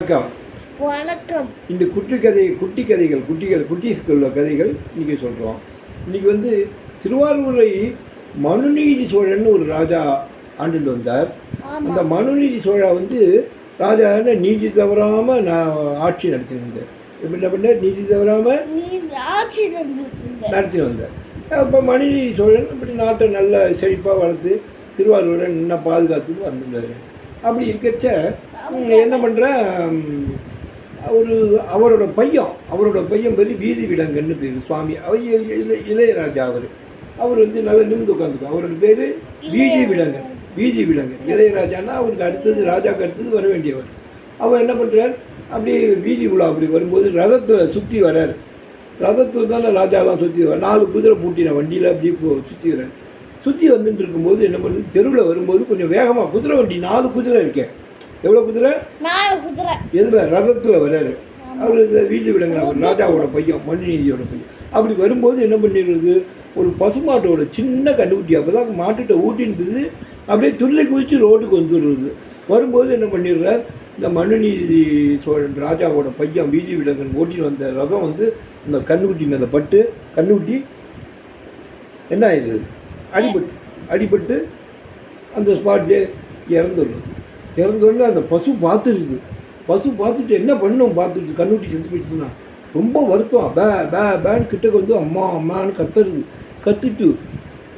வணக்கம். வணக்கம். இந்த குட்டி கதை குட்டி கதைகள் குட்டிகள் குட்டீஸ்க்கு உள்ள கதைகள் இன்றைக்கி சொல்கிறோம் இன்றைக்கி வந்து திருவாரூரை மனுநீதி சோழன் ஒரு ராஜா ஆண்டுட்டு வந்தார். அந்த மனுநீதி சோழா வந்து ராஜா நீதி தவறாமல் நான் ஆட்சி நடத்திட்டு வந்தார் என்ன பண்ணார்? நீதி தவறாமல் நடத்தி வந்தார். அப்போ மனுநீதி சோழன் இப்படி நாட்டை நல்ல செழிப்பாக வளர்த்து திருவாரூரை நல்லா பாதுகாத்துட்டு வந்துட்டார். அப்படி இருக்கச்ச என்ன பண்ணுறேன் ஒரு அவரோட பையன் அவரோட பையன் பேர் வீதி விலங்குன்னு பேர் சுவாமி. அவர் இளையராஜா அவர். அவர் வந்து நல்லா நிமிந்து உட்காந்துக்கும் அவரோட பேர் வீதி விலங்கு வீதி விலங்கு இளையராஜான்னா அவருக்கு அடுத்தது ராஜாக்கு அடுத்தது வர வேண்டியவர். அவர் என்ன பண்ணுறார் அப்படியே வீதி உலா அப்படி வரும்போது ரதத்தை சுற்றி வர்றார். ரதத்தில் தானே ராஜாலாம் சுற்றி வர நாலு குதிரை பூட்டின வண்டியில் அப்படியே போ- சுற்றி சுற்றி வந்துட்டு இருக்கும்போது என்ன பண்ணுறது தெருவில் வரும்போது கொஞ்சம் வேகமாக குதிரை வண்டி நாலு குதிரை இருக்கேன் எவ்வளோ குதிரை? நாலு குதிரை. எதில் ரதத்தில் வர்றாரு? அவர் இந்த வீட்டு விலங்குற அவர் ராஜாவோட பையன் மனுநீதியோட பையன். அப்படி வரும்போது என்ன பண்ணிடுறது ஒரு பசுமாட்டோட சின்ன கண்டுக்குட்டி அப்போ தான் மாட்டுகிட்ட ஊட்டின்றது அப்படியே துள்ளி குதித்து ரோட்டுக்கு வந்துடுறது வரும்போது என்ன பண்ணிடுறார்? இந்த மனுநீதி சோழன் ராஜாவோட பையன் வீதி விலங்கன் ஓட்டின்னு வந்த ரதம் வந்து இந்த கண்ணுக்குட்டி மேலே பட்டு கண்ணுக்குட்டி என்ன ஆயிடுது? அடிபட்டு அடிபட்டு அந்த ஸ்பாட்லேயே இறந்துடுறது இறந்தோடனே அந்த பசு பார்த்துருது. பசு பார்த்துட்டு என்ன பண்ணும் பார்த்துட்டு கண்ணுட்டி செத்து போயிடுச்சுன்னா ரொம்ப வருத்தம். பே பே பேன் கிட்டக்கு வந்து அம்மா அம்மான்னு கத்துறது. கத்துட்டு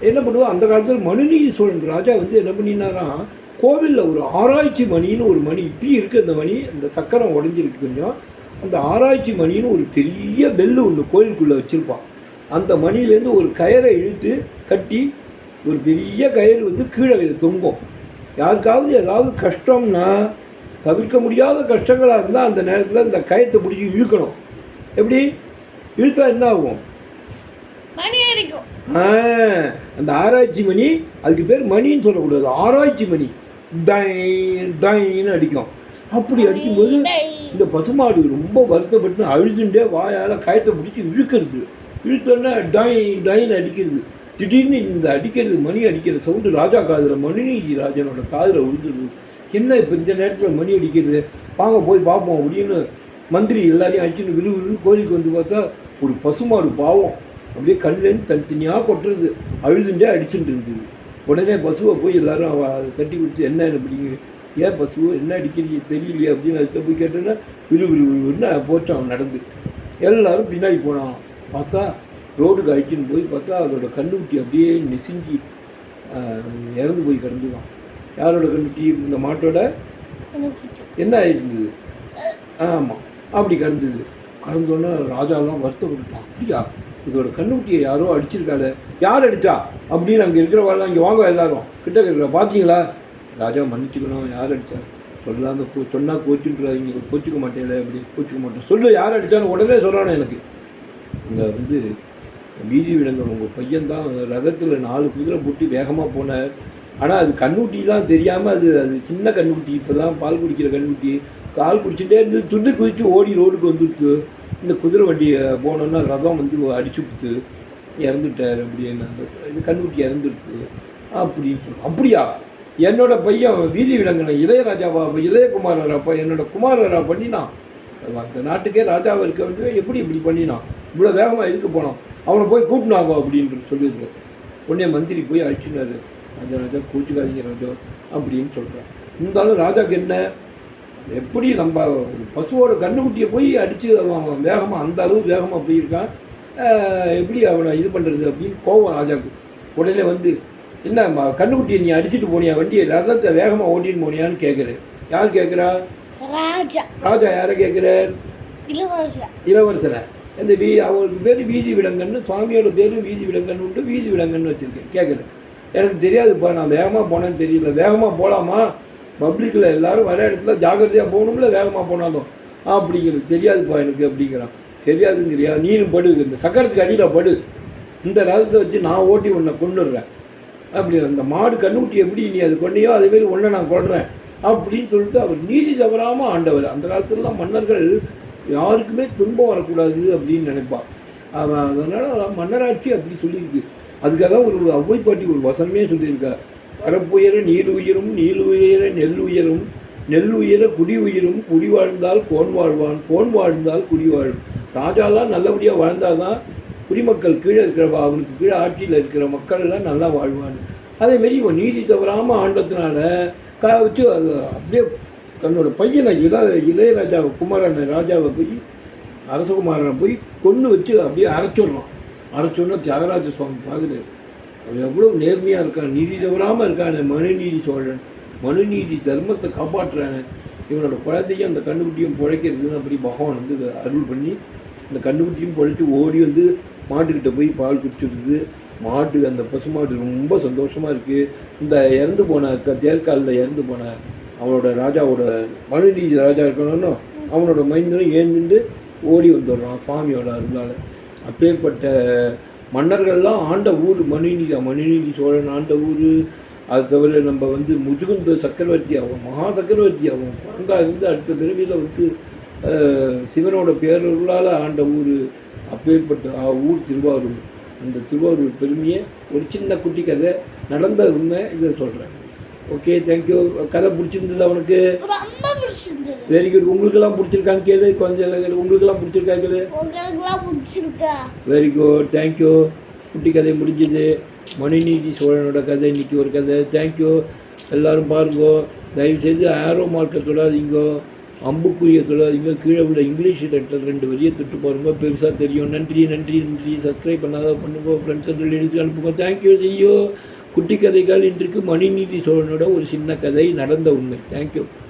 என்ன பண்ணுவோம் அந்த காலத்தில் மனுநீதி சோழன் ராஜா வந்து என்ன பண்ணினாராம் கோவிலில் ஒரு ஆராய்ச்சி மணின்னு ஒரு மணி இப்படி இருக்குது அந்த மணி. அந்த சக்கரம் உடஞ்சிருக்கு கொஞ்சம். அந்த ஆராய்ச்சி மணின்னு ஒரு பெரிய பெல்லு ஒன்று கோயிலுக்குள்ளே வச்சுருப்பான். அந்த மணிலேருந்து ஒரு கயரை இழுத்து கட்டி ஒரு பெரிய கயிறு வந்து கீழே தொங்கும். யாருக்காவது ஏதாவது கஷ்டம்னா தவிர்க்க முடியாத கஷ்டங்களாக இருந்தால் அந்த நேரத்தில் இந்த கயத்தை பிடிச்சி இழுக்கணும். எப்படி? இழுத்தா என்ன ஆகும்? அந்த ஆராய்ச்சி மணி அதுக்கு பேர் மணின்னு சொல்லக்கூடாது. ஆராய்ச்சி மணி. டைன் டைன்னு அடிக்கும். அப்படி அடிக்கும்போது இந்த பசுமாடு ரொம்ப வருத்தப்பட்டு அழுதுண்டே வாயால் கயத்தை பிடிச்சி இழுக்கிறது. இழுத்தோன்னே டைன் டைன் அடிக்கிறது. திடீர்னு இந்த அடிக்கிறது மணி அடிக்கிற சவுண்டு ராஜா காதில் மணிநீதி ராஜனோட காதில் விழுந்துருது என்ன இப்போ இந்த நேரத்தில் மணி அடிக்கிறது? வாங்க போய் பார்ப்போம் அப்படின்னு மந்திரி எல்லாரையும் அடிச்சுன்னு விழு விறுன்னு கோயிலுக்கு வந்து பார்த்தா ஒரு பசுமாடு பாவம். அப்படியே கண்ணுலேருந்து தனித்தனியாக கொட்டுறது. அழுதுண்டே அடிச்சுட்டு இருந்தது. உடனே பசுவை போய் எல்லாரும் அதை தட்டி கொடுத்து என்ன அப்படிங்க ஏன் பசு? என்ன அடிக்கிறீங்க? தெரியலையே அப்படின்னு அதுக்கிட்ட போய் கேட்டோன்னா விழு விழு விழுன்னு போட்டான் அவன் நடந்து. எல்லாரும் பின்னாடி போனான் பார்த்தா ரோடுக்கு அழிச்சின்னு போய் பார்த்தா அதோட கண்ணுக்குட்டி அப்படியே நெசிஞ்சி இறந்து போய் கிடந்துதான். யாரோட கண்ணுக்குட்டி? இந்த மாட்டோட? என்ன ஆகிருந்தது ஆமாம் அப்படி கிடந்தது. கடந்தோன்னே ராஜாலாம் வருத்தப்பட்டுட்டான். அப்படியா? இதோட கண்ணுக்குட்டியை யாரோ அடிச்சிருக்காளே. யார் அடித்தா அப்படின்னு அங்கே இருக்கிறவாள் இங்கே வாங்க எல்லாரும். கிட்ட இருக்கிற பார்த்தீங்களா ராஜா மன்னிச்சுக்கணும். யார் அடித்தா சொல்லாம கோ சொன்னால் கோச்சுன்றாங்க கோச்சிக்க மாட்டேன் அப்படி கோச்சிக்க மாட்டேன். சொல்லு யார் அடித்தான்னு உடனே சொல்லணும் எனக்கு. இங்கே வந்து வீதி விலங்கல் உங்கள் பையன் தான் ரதத்தில் நாலு குதிரை போட்டு வேகமாக போனார். ஆனால் அது கண்ணுக்குட்டி தான் தெரியாமல் அது அது சின்ன கண்ணுக்குட்டி இப்போ தான் பால் குடிக்கிற கண்ணுக்குட்டி பால் குடிச்சுட்டே இருந்து துண்டு குதிச்சு ஓடி ரோடுக்கு வந்துடுத்து. இந்த குதிரை வண்டியை போனோன்னா ரதம் வந்து அடிச்சு கொடுத்து இறந்துட்டார் அப்படின்னு அந்த இது கண்ணுக்குட்டி இறந்துடுத்து. அப்படின்னு சொல்லி அப்படியா? என்னோட பையன் வீதி விலங்கின இளையராஜாவா இளையகுமாரராப்பா என்னோட குமாரரா பண்ணினான். அந்த நாட்டுக்கே ராஜாவாக இருக்க வேண்டிய எப்படி இப்படி பண்ணினான்? இவ்வளோ வேகமாக எதுக்கு போனான்? அவனை போய் கூட்டினாவோ அப்படின்னு சொல்லியிருக்கேன் உடனே மந்திரி போய் அழிச்சினாரு. ராஜா ராஜா கூச்சுக்காதீங்க ராஜா அப்படின்னு சொல்கிறான் இருந்தாலும் ராஜாக்கு என்ன? எப்படி நம்ம பசுவோட கண்ணுக்குட்டியை போய் அடித்து அவன் வேகமாக அந்த அளவு வேகமாக போயிருக்கான். எப்படி அவனை இது பண்ணுறது அப்படின்னு கோவம் ராஜாவுக்கு. உடனே வந்து என்ன கண்ணுக்குட்டியை நீ அடிச்சுட்டு போனியா? வண்டியை ரதத்தை வேகமாக ஓட்டின்னு போனியான்னு கேட்குறேன் யார் கேட்குறா ராஜா. ராஜா யாரை கேட்குறார் இளவரசர்? இந்த வீ அவருக்கு பேர் வீதி விலங்கன்னு சுவாமியோட பேர் வீதி விலங்கன்னு உண்டு வீதி விலங்கன்னு வச்சுருக்கேன் கேட்குறேன் எனக்கு தெரியாதுப்பா நான் வேகமாக போனேன்னு தெரியல. வேகமாக போகலாமா பப்ளிக்கில் எல்லோரும் வர இடத்துல ஜாக்கிரதையாக போகணும்ல வேகமாக போனாலும். அப்படிங்கிறது தெரியாதுப்பா எனக்கு அப்படிங்கிறான். தெரியாதுங்கிறியா? நீனும் படு இந்த சக்கரத்துக்கு அடியில் படு. இந்த ரதத்தை வச்சு நான் ஓட்டி உன்னை கொண்டுடுறேன் அப்படி அந்த மாடு கண்ணுக்குட்டி எப்படி நீ அது கொண்டையோ அதேமாரி ஒன்றை நான் கொள்றேன் அப்படின்னு சொல்லிட்டு அவர் நீதி தவறாமல் ஆண்டவர். அந்த காலத்துலலாம் மன்னர்கள் யாருக்குமே துன்பம் வரக்கூடாது அப்படின்னு நினைப்பான் அவன் அதனால் மன்னராட்சி அப்படி சொல்லியிருக்கு. அதுக்காக ஒரு ஔவை பாட்டி ஒரு வசனமே சொல்லியிருக்கா. வரப்புயர நீர் உயிரும் நீர் உயர நெல் உயரும் நெல் உயர குடி உயிரும் குடி வாழ்ந்தால் கோன் வாழ்வான் கோன் வாழ்ந்தால் குடி வாழும். ராஜாலாம் நல்லபடியாக வாழ்ந்தாதான் குடிமக்கள் கீழே இருக்கிற அவனுக்கு கீழே ஆட்சியில் இருக்கிற மக்கள் எல்லாம் நல்லா வாழ்வான் அதேமாரி இவன் நீதி தவறாமல் ஆண்டதுனால க வச்சு அது அப்படியே தன்னோட பையனை இள இளையராஜாவை குமாரனை ராஜாவை போய் அரசகுமாரனை போய் கொன்று வச்சு அப்படியே அரைச்சிடுறான் அரைச்சோன்னா தியாகராஜ சுவாமி பார்க்குறாரு. அவன் எவ்வளோ நேர்மையாக இருக்கான். நீதி தவறாமல் இருக்கானே மனுநீதி சோழன். மனுநீதி தர்மத்தை காப்பாற்றுறானே. இவனோட குழந்தையும் அந்த கண்ணுக்குட்டியும் பிழைக்கிறதுன்னு அப்படி பகவான் வந்து அருள் பண்ணி அந்த கண்ணுக்குட்டியும் பிழைச்சி ஓடி வந்து மாட்டுக்கிட்ட போய் பால் குடிச்சிடுது. மாட்டு அந்த பசுமாடு ரொம்ப சந்தோஷமாக இருக்குது இந்த இறந்து போன தேர்காலில் இறந்து போன அவனோட ராஜாவோட மனுநீதி ராஜா இருக்கணும்னு அவனோட மைந்தனும் ஏந்துட்டு ஓடி வந்துடுறான் சுவாமியோட அருளால். அப்பேற்பட்ட மன்னர்கள்லாம் ஆண்ட ஊர் மனுநீதி மனுநீதி சோழன் ஆண்ட ஊர். அது தவிர நம்ம வந்து முதுகுந்த சக்கரவர்த்தி ஆகும் மகா சக்கரவர்த்தி ஆகும் குரங்கா இருந்து அடுத்த பிறவியில் வந்து சிவனோட பேரொருளால் ஆண்ட ஊர். அப்பேற்பட்ட ஆ- ஊர் திருவாரூர். அந்த திருவாரூர் பெருமையை ஒரு சின்ன குட்டி கதை நடந்த உண்மை இதை சொல்கிறேன் ஓகே தேங்க்யூ கதை பிடிச்சிருந்தது அவனுக்கு வெரி குட் உங்களுக்கெல்லாம் பிடிச்சிருக்கான்னு கேளு குழந்தைகள் உங்களுக்கெல்லாம் பிடிச்சிருக்கா கேளு? வெரி குட் தேங்க்யூ குட்டி கதை முடிஞ்சது. மணிநீதி சோழனோட கதை இன்னைக்கு ஒரு கதை. தேங்க்யூ எல்லாரும் பாருங்கோ. தயவுசெய்து ஆரோ மார்க்கை தொடாதீங்கோ. அம்புக்குரிய தொடாதீங்க. கீழே உள்ள இங்கிலீஷ் லெட்டர் ரெண்டு வரியை தொட்டு பாருங்க. பெருசாக தெரியும். நன்றி நன்றி நன்றி. சப்ஸ்கிரைப் பண்ணாத பண்ணுங்க. ஃப்ரெண்ட்ஸ் அண்ட் ரிலேட்டிவ்ஸ்க்கு அனுப்புங்க. தேங்க்யூ செய்யோ குட்டி கதைகள் இன்றைக்கு மணிநீதி சோழனோட ஒரு சின்ன கதை நடந்த உண்மை. தேங்க்யூ